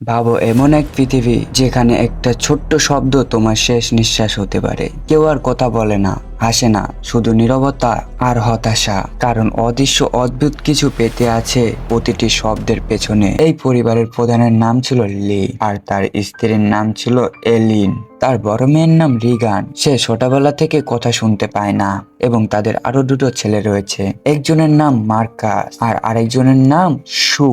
ভাবো, এমন এক পৃথিবী যেখানে একটা ছোট্ট শব্দ তোমার শেষ নিঃশ্বাস হতে পারে। কেউ আর কথা বলে না, হাসে না, শুধু নীরবতা আর হতাশা। কারণ অদৃশ্য অদ্ভুত কিছু পেতে আছে প্রতিটি শব্দের পেছনে। এই পরিবারের প্রধানের নাম ছিল লি আর তার স্ত্রীর নাম ছিল এলিন। তার বড় মেয়ের নাম রিগান। সে ছোটবেলা থেকে কথা শুনতে পায় না এবং তাদের আরও দুটো ছেলে রয়েছে। একজনের নাম মার্কাস আর আরেকজনের নাম সু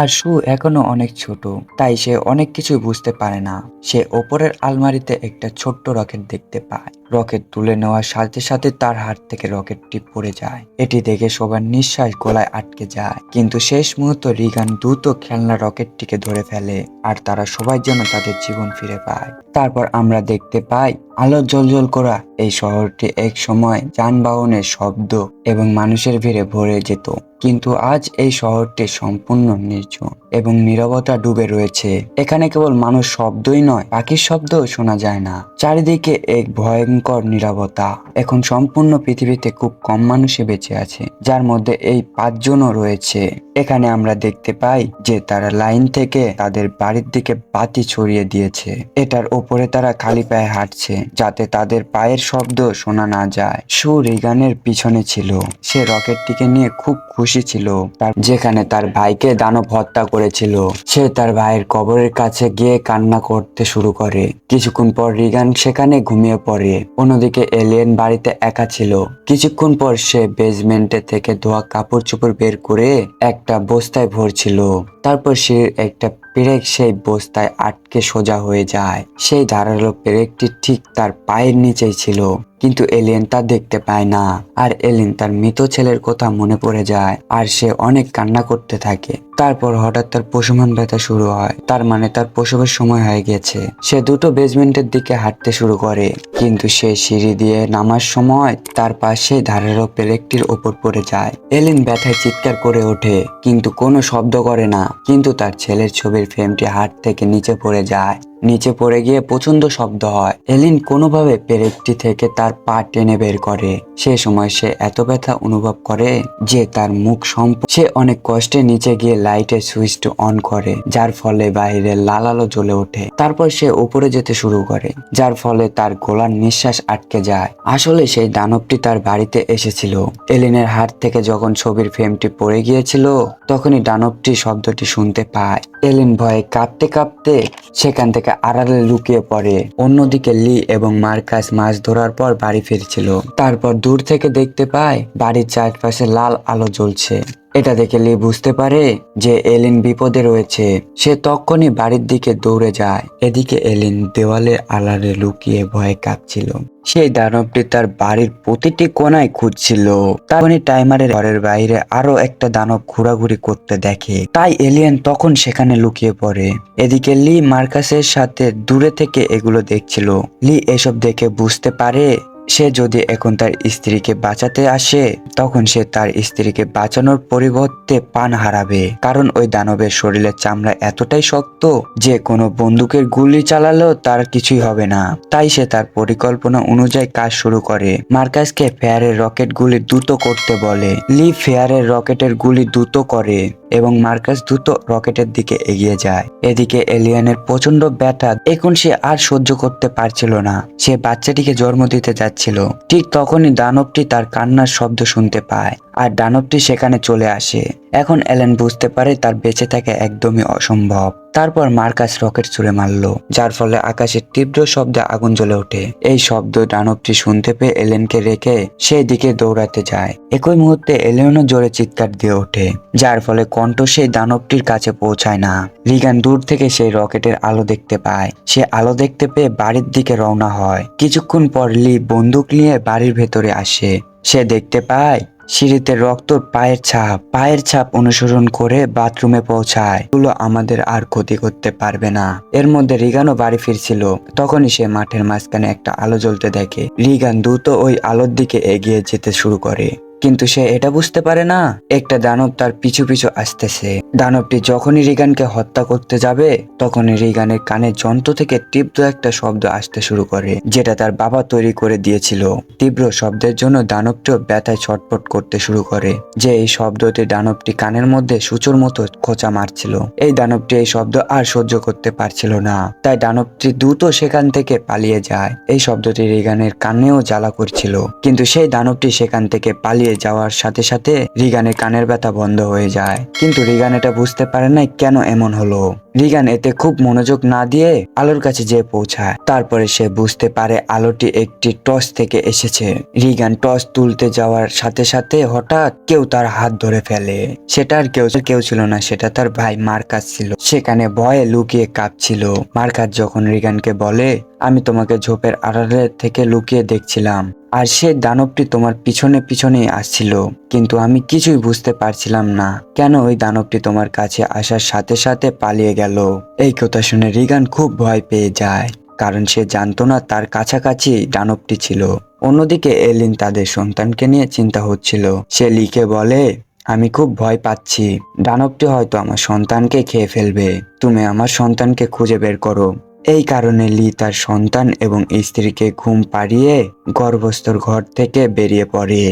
আর সু এখনও অনেক ছোট, তাই সে অনেক কিছু বুঝতে পারে না। সে ওপরের আলমারিতে একটা ছোট্ট রকেট দেখতে পায়। রকেট তুলে নেওয়ার সাথে সাথে তার হাত থেকে রকেটটি পড়ে যায়। এটি দেখে সবার নিঃশ্বাস গলায় আটকে যায়। কিন্তু শেষ মুহূর্ত রিগান দ্রুত খেলনা রকেটটিকে ধরে ফেলে আর তারা সবাই যেন তাদের জীবন ফিরে পায়। তারপর আমরা দেখতে পাই আলো জ্বলজ্বল করা এই শহরটি এক সময় যানবাহনের শব্দ এবং মানুষের ভিড়ে ভরে যেত। কিন্তু আজ এই শহরটি সম্পূর্ণ নির্জন এবং নীরবতা ডুবে রয়েছে। এখানে কেবল মানুষ শব্দই নয়, পাখির শব্দও শোনা যায় না। চারিদিকে এক ভয়ঙ্কর নীরবতা। এখন সম্পূর্ণ পৃথিবীতে খুব কম মানুষই বেঁচে আছে, যার মধ্যে এই পাঁচজনও রয়েছে। এখানে আমরা দেখতে পাই যে তারা লাইন থেকে তাদের বাড়ির দিকে বাতি ছড়িয়ে দিয়েছে। এটার ওপরে তারা খালি পায়ে হাঁটছে, যাতে তাদের পায়ের শব্দ শোনা না যায়। সুর রিগানের পিছনে ছিল। সে রকেটটিকে নিয়ে খুব খুশি ছিল। তার যেখানে তার ভাইকে দানব হত্যা করেছিল। সে তার ভাইয়ের কবরের কাছে গিয়ে কান্না করতে শুরু করে। কিছুক্ষণ পর রিগান সেখানে ঘুমিয়ে পড়ে। অন্যদিকে এলিয়েন বাড়িতে একা ছিল। কিছুক্ষণ পর সে বেজমেন্টে থেকে ধোয়া কাপড় চোপড় বের করে একটা বস্তায় ভরছিল। তারপর সে একটা পেরেক সেই বস্তায় আটকে সোজা হয়ে যায়। সেই ধারালো পেরেকটি ঠিক তার পায়ের নিচেই ছিল, কিন্তু এলিয়েন তা দেখতে পায় না। আর এলিয়েন তার মৃত ছেলের কথা মনে পড়ে যায়, আর সে অনেক কান্না করতে থাকে। তারপর হঠাৎ তার পশুমান ব্যথা শুরু হয়। তার মানে তার প্রসবের সময় হয়ে গেছে। সে দুটো বেসমেন্টের দিকে হাঁটতে শুরু করে। কিন্তু সে সিঁড়ি দিয়ে নামার সময় তার পাশে ধারালো পেরেকটির ওপর পড়ে যায়। এলিন ব্যথায় চিৎকার করে ওঠে, কিন্তু কোনো শব্দ করে না। কিন্তু তার ছেলের ছবির ফ্রেমটি হাত থেকে নিচে পড়ে যায়। নিচে পড়ে গিয়ে প্রচণ্ড শব্দ হয়। এলিন কোনোভাবে পেরেকটি থেকে তার পা টেনে বের করে। সে সময় সে এত ব্যথা অনুভব করে যে তার মুখ সম্প সে অনেক কষ্টে নিচে গিয়ে লাইটের সুইচটি অন করে, যার ফলে বাইরে লাল আলো জ্বলে ওঠে। তারপর সে উপরে যেতে শুরু করে, যার ফলে তার গোলার নিঃশ্বাস আটকে যায়। আসলে সেই দানবটি তার বাড়িতে এসেছিল। এলিনের হাত থেকে যখন ছবির ফ্রেমটি পড়ে গিয়েছিল, তখনই দানবটি শব্দটি শুনতে পায়। এলিন ভয়ে কাঁপতে কাঁপতে সেখান থেকে আড়ালে লুকিয়ে পড়ে। অন্যদিকে লি এবং মার্কাস মাছ ধরার পর বাড়ি ফিরছিল। তারপর দূর থেকে দেখতে পায় বাড়ির চারপাশে লাল আলো জ্বলছে। এটা দেখে লি বুঝতে পারে যে এলিন বিপদে রয়েছে। সে তখনই বাড়ির দিকে দৌড়ে যায়। এদিকে এলিন দেওয়ালে আলারে লুকিয়ে ভয়ে কাঁপছিল। সেই দানবটি তার বাড়ির প্রতিটি কোনায় খুঁজছিল। তখনই টাইমারের ঘরের বাইরে আরও একটা দানব ঘোরাঘুরি করতে দেখে। তাই এলিয়েন তখন সেখানে লুকিয়ে পড়ে। এদিকে লি মার্কাসের সাথে দূরে থেকে এগুলো দেখছিল। লি এসব দেখে বুঝতে পারে সে যদি এখন তার স্ত্রীকে বাঁচাতে আসে, তখন সে তার স্ত্রীকে বাঁচানোর পরিবর্তে পান হারাবে। কারণ ওই দানবের শরীরের চামড়া এতটাই শক্ত যে কোনো বন্দুকের গুলি চালালেও তার কিছুই হবে না। তাই সে তার পরিকল্পনা অনুযায়ী কাজ শুরু করে। মার্কাসকে ফেয়ারের রকেট গুলি দ্রুত করতে বলে। লি ফেয়ারের রকেটের গুলি দ্রুত করে। এবং মার্কাস দ্রুত রকেটের দিকে এগিয়ে যায়। এদিকে এলিয়ানের প্রচণ্ড ব্যথা, এখন সে আর সহ্য করতে পারছিল না। সে বাচ্চাটিকে জন্ম দিতে যাচ্ছিল। ঠিক তখনই দানবটি তার কান্নার শব্দ শুনতে পায়। আর দানবটি সেখানে চলে আসে। এখন এলেন বুঝতে পারে তার বেঁচে থাকা একদমই অসম্ভব। তারপর মার্কাস রকেট ছুড়ে মারল, যার ফলে আকাশের তীব্র শব্দে আগুন জ্বলে ওঠে। এই শব্দ দানবটি শুনতে পেয়ে এলেনকে রেখে সেই দিকে দৌড়াতে যায়। একই মুহূর্তে এলেনও জোরে চিৎকার দিয়ে ওঠে, যার ফলে কণ্ঠ সেই দানবটির কাছে পৌঁছায় না। রিগান দূর থেকে সেই রকেটের আলো দেখতে পায়। সে আলো দেখতে পেয়ে বাড়ির দিকে রওনা হয়। কিছুক্ষণ পর লি বন্দুক নিয়ে বাড়ির ভেতরে আসে। সে দেখতে পায় সিঁড়িতে রক্ত পায়ের ছাপ পায়ের ছাপ অনুসরণ করে বাথরুমে পৌঁছায়। এগুলো আমাদের আর ক্ষতি করতে পারবে না। এর মধ্যে রিগানও বাড়ি ফিরছিল। তখনই সে মাঠের মাঝখানে একটা আলো জ্বলতে দেখে। রিগান দ্রুত ওই আলোর দিকে এগিয়ে যেতে শুরু করে। কিন্তু সে এটা বুঝতে পারে না। একটা দানব তার পিছু পিছু আসতেছে। দানবটি যখনই রিগানকে হত্যা করতে যাবে, তখনই রিগানের কানের যন্ত্র থেকে তীব্র একটা শব্দ আসতে শুরু করে, যেটা তার বাবা তৈরি করে দিয়েছিল। তীব্র শব্দের জন্য দানবটিও ব্যথায় ছটফট করতে শুরু করে, যে এই শব্দটি দানবটি কানের মধ্যে সূচোর মতো খোঁচা মারছিল। এই দানবটি এই শব্দ আর সহ্য করতে পারছিল না, তাই দানবটি দ্রুত সেখান থেকে পালিয়ে যায়। এই শব্দটি রিগানের কানেও জ্বালা করছিল, কিন্তু সেই দানবটি সেখান থেকে পালিয়ে যাওয়ার সাথে সাথে রিগানের কানের ব্যথা বন্ধ হয়ে যায়। কিন্তু রিগান এটা বুঝতে পারে নাই কেন এমন হলো। রিগান এতে খুব মনোযোগ না দিয়ে আলোর কাছে যেয়ে পৌঁছায়। তারপরে সে বুঝতে পারে আলোটি একটি টস থেকে এসেছে। রিগান টস তুলতে যাওয়ার সাথে সাথে হঠাৎ কেউ তার হাত ধরে ফেলে। সেটা আর কেউ কেউ ছিল না, সেটা তার ভাই মার্কাস ছিল। সেখানে ভয়ে লুকিয়ে কাঁপছিল। মার্কাস যখন রিগানকে বলে, আমি তোমাকে ঝোপের আড়ালে থেকে লুকিয়ে দেখছিলাম। আর সে দানবটি তোমার পিছনে পিছনেই আসছিল। কিন্তু আমি কিছুই বুঝতে পারছিলাম না। কেন ওই দানবটি তোমার কাছে আসার সাথে সাথে পালিয়ে গেল। এই কথা শুনে রিগান খুব ভয় পেয়ে যায়, কারণ সে জানতো না তার কাছাকাছি দানবটি ছিল। অন্যদিকে এলিন তাদের সন্তানকে নিয়ে চিন্তা হচ্ছিল। সে লিখে বলে, আমি খুব ভয় পাচ্ছি। দানবটি হয়তো আমার সন্তানকে খেয়ে ফেলবে। তুমি আমার সন্তানকে খুঁজে বের করো। এই কারণে লি তার সন্তান এবং স্ত্রীকে ঘুম পাড়িয়ে গর্ভস্থর ঘর থেকে বেরিয়ে পড়ে।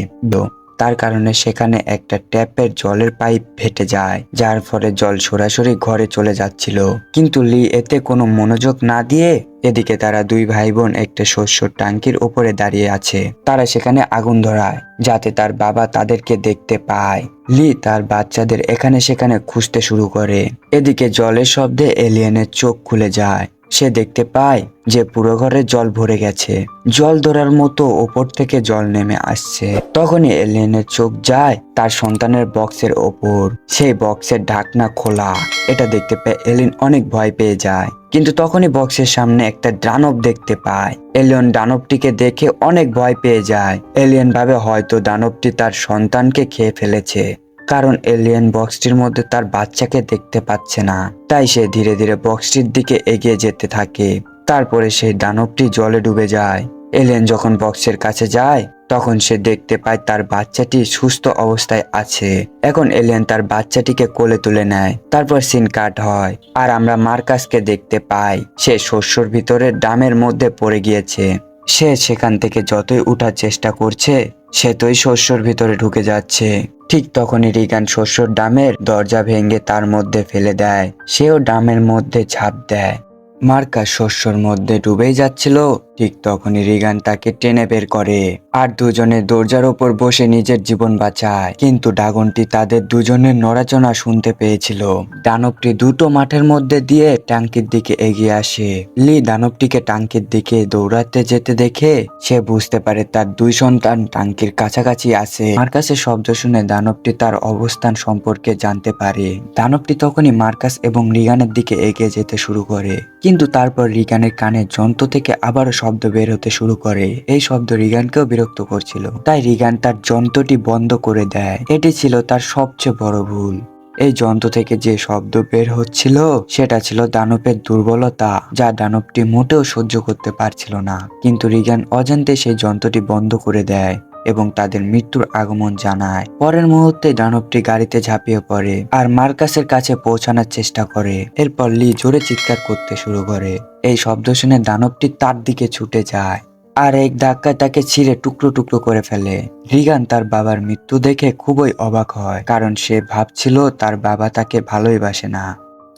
তার কারণে সেখানে একটা ট্যাপের জলের পাইপ ফেটে যায়, যার ফলে জল সরাসরি ঘরে চলে যাচ্ছিল। কিন্তু লি এতে কোনো মনোযোগ না দিয়ে এদিকে তারা দুই ভাই বোন একটা শস্যর টাঙ্কির উপরে দাঁড়িয়ে আছে। তারা সেখানে আগুন ধরায়, যাতে তার বাবা তাদেরকে দেখতে পায়। লি তার বাচ্চাদের এখানে সেখানে খুঁজতে শুরু করে। এদিকে জলের শব্দে এলিয়েনের চোখ খুলে যায়। সে দেখতে পায় যে পুরো ঘরে জল ভরে গেছে। জল ধরার মতো ওপর থেকে জল নেমে আসছে। তখনই এলিয়েনের চোখ যায় তার সন্তানের বক্সের ওপর। সেই বক্সের ঢাকনা খোলা। এটা দেখতে পেয়ে এলিন অনেক ভয় পেয়ে যায়। কিন্তু তখনই বক্সের সামনে একটা দানব দেখতে পায়। এলিয়ন দানবটিকে দেখে অনেক ভয় পেয়ে যায়। এলিয়ন ভাবে হয়তো দানবটি তার সন্তানকে খেয়ে ফেলেছে। কারণ এলিয়েন বক্সটির মধ্যে তার বাচ্চাকে দেখতে পাচ্ছে না। তাই সে ধীরে ধীরে বক্সটির দিকে এগিয়ে যেতে থাকে। তারপরে সেই দানবটি জলে ডুবে যায়। এলিয়েন যখন বক্সের কাছে যায়, তখন সে দেখতে পায় তার বাচ্চাটি সুস্থ অবস্থায় আছে। এখন এলিয়েন তার বাচ্চাটিকে কোলে তুলে নেয়। তারপর সিন কাট হয়। আর আমরা মার্কাসকে দেখতে পাই। সে শস্যর ভিতরে ডামের মধ্যে পড়ে গিয়েছে। সে সেখান থেকে যতই উঠার চেষ্টা করছে সে তোই শস্যর ভিতরে ঢুকে যাচ্ছে। ঠিক তখনই রিগান শস্যর ডামের দরজা ভেঙে তার মধ্যে ফেলে দেয়। সেও ডামের মধ্যে ঝাঁপ দেয়। মার্কা শস্যর মধ্যে ডুবেই যাচ্ছিল। ঠিক তখনই রিগান তাকে টেনে বের করে। আর দুজনে দরজার ওপর বসে নিজের জীবন বাঁচায়। কিন্তু ডাগনটি তাদের দুজনের নড়াচড়া শুনতে পেয়েছিল। দানবটি দুটো মাঠের মধ্যে দিয়ে ট্যাঙ্কির দিকে এগিয়ে আসে। লি দানবটিকে টাঙ্কির দিকে দৌড়াতে যেতে দেখে সে বুঝতে পারে তার দুই সন্তান টাঙ্কির কাছাকাছি আছে। মার্কাসের শব্দ শুনে দানবটি তার অবস্থান সম্পর্কে জানতে পারে। দানবটি তখনই মার্কাস এবং রিগানের দিকে এগিয়ে যেতে শুরু করে। কিন্তু তারপর রিগানের কানে যন্ত্র থেকে আবারও শব্দ বের হতে শুরু করে। এই শব্দ রিগানকেও বিরক্ত করছিল। তাই রিগান তার যন্ত্রটি বন্ধ করে দেয়। এটি ছিল তার সবচেয়ে বড় ভুল। এই যন্ত্র থেকে যে শব্দ বের হচ্ছিল, সেটা ছিল দানবের দুর্বলতা, যা দানবটি মোটেও সহ্য করতে পারছিল না। কিন্তু রিগান অজান্তে সেই যন্ত্রটি বন্ধ করে দেয়। এবং তাদের মৃত্যুর আগমন জানায়। পরের মুহূর্তে দানবটি গাড়িতে ঝাঁপিয়ে পড়ে আর মার্কাসের কাছে পৌঁছানোর চেষ্টা করে। এরপর লি জোরে চিৎকার করতে শুরু করে। এই শব্দ শুনে দানবটি তার দিকে ছুটে যায় আর এক ধাক্কায় তাকে ছিঁড়ে টুকরো টুকরো করে ফেলে। রিগান তার বাবার মৃত্যু দেখে খুবই অবাক হয়, কারণ সে ভাবছিল তার বাবা তাকে ভালোই বাসে না।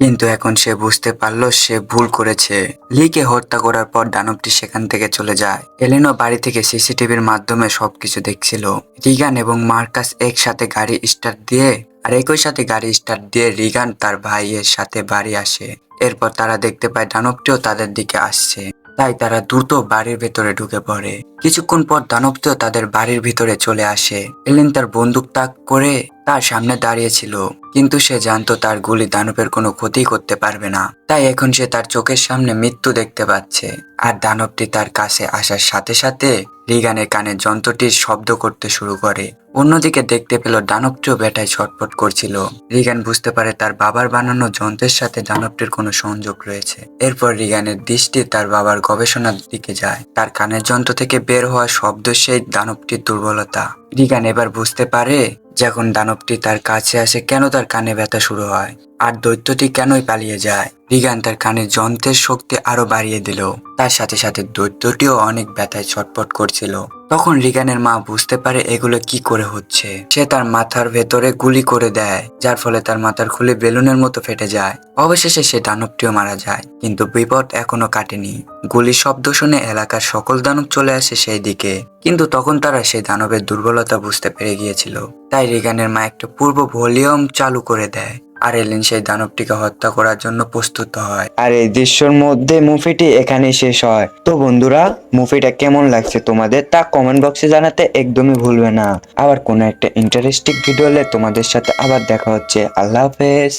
কিন্তু এখন সে বুঝতে পারল সে ভুল করেছে। লিকে হত্যা করার পর দানবটি সেখান থেকে চলে যায়। এলেনো বাড়ি থেকে সিসিটিভির মাধ্যমে সবকিছু দেখছিল। রিগান এবং মার্কাস একসাথে গাড়ি স্টার্ট দিয়ে আর একই সাথে গাড়ি স্টার্ট দিয়ে রিগান তার ভাইয়ের সাথে বাড়ি আসে। এরপর তারা দেখতে পায় দানবটিও তাদের দিকে আসছে। তাই তারা দ্রুত বাড়ির ভেতরে ঢুকে পড়ে। কিছুক্ষণ পর দানবটিও তাদের বাড়ির ভিতরে চলে আসে। এলেন তার বন্দুক তাক করে তার সামনে দাঁড়িয়েছিল, কিন্তু সে জানতো তার গুলি দানবের কোনো ক্ষতি করতে পারবে না। তাই এখন সে তার চোখের সামনে মৃত্যু দেখতে পাচ্ছে। আর দানবটি তার কাছে আসার সাথে সাথে রিগানের কানে যন্ত্রটির শব্দ করতে শুরু করে। অন্যদিকে দেখতে পেল দানবটিও বেটায় ছটফট করছিল। রিগান বুঝতে পারে তার বাবার বানানো যন্ত্রের সাথে দানবটির কোনো সংযোগ রয়েছে। এরপর রিগানের দৃষ্টি তার বাবার গবেষণার দিকে যায়। তার কানের যন্ত্র থেকে বের হওয়া শব্দ সেই দানবটির দুর্বলতা। রিগান এবার বুঝতে পারে যখন দানবটি তার কাছে আসে, কেন তার কানে ব্যথা শুরু হয়? আর দৈত্যটি কেনই পালিয়ে যায়? রিগান তার কানে যন্ত্রের শক্তি আরও বাড়িয়ে দিল। তার সাথে সাথে দৈত্যটিও অনেক ব্যথায় ছটপট করছিল। তখন রিগানের মা বুঝতে পারে এগুলো কি করে হচ্ছে। সে তার মাথার ভেতরে গুলি করে দেয়, যার ফলে তার মাথার খুলে বেলুনের মতো ফেটে যায়। অবশেষে সে দানবটিও মারা যায়, কিন্তু বিপদ এখনও কাটেনি। গুলি শব্দ শুনে এলাকার সকল দানব চলে আসে সেই দিকে, কিন্তু তখন তারা সেই দানবের দুর্বলতা বুঝতে পেরে গিয়েছিল। তাই রিগানের মা একটা পূর্ব ভলিউম চালু করে দেয়। আর এলিন সেই দানবটিকে হত্যা করার জন্য প্রস্তুত হয়। আর এই দৃশ্যর মধ্যে মুভিটি এখানেই শেষ হয়। তো বন্ধুরা, মুভিটা কেমন লাগছে তোমাদের তা কমেন্ট বক্সে জানাতে একদমই ভুলবে না। আবার কোনো একটা ইন্টারেস্টিং ভিডিও হলে তোমাদের সাথে আবার দেখা হচ্ছে। আল্লাহ হাফেজ।